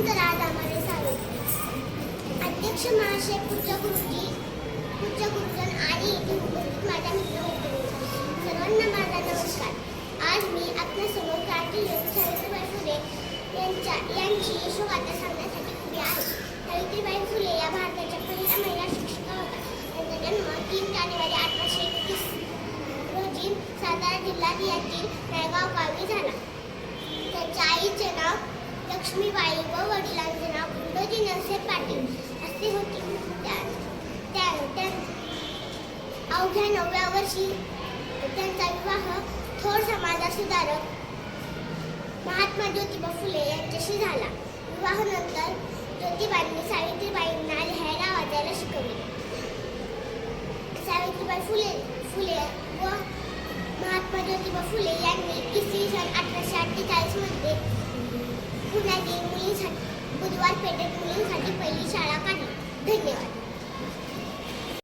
सावित्री म्हणून सावित्री अध्यक्ष महाशय पूज्य गुरुजी पूज्य गुरुजन आणि इथे उपस्थित माझ्या मित्र सर्वांना माझा नमस्कार. आज मी आपल्यासमोर क्रांती योद्धा सावित्रीबाई फुले यांच्या यांची यशोगाथा सांगण्यासाठी उभी आहे. सावित्रीबाई फुले या भारताच्या पहिल्या महिला शिक्षिका होत्या. त्यांचा जन्म तीन जानेवारी अठराशे एकतीस रोजी सातारा जिल्हा यातील नायगाव गावी झाला. लक्ष्मीबाई व वडिलांचे नाव खंडोजी नरसे पाटील असे होते. त्या अवघ्या नवव्या वर्षी त्यांचा विवाह थोर समाजसुधारक महात्मा ज्योतिबा फुले यांच्याशी झाला. विवाहानंतर ज्योतिबांनी सावित्रीबाईंना लिहायला वाजायला शिकवले. सावित्रीबाई फुले फुले व महात्मा ज्योतिबा फुले यांनी पेठेत मुलींसाठी पहिली शाळा काढली. धन्यवाद.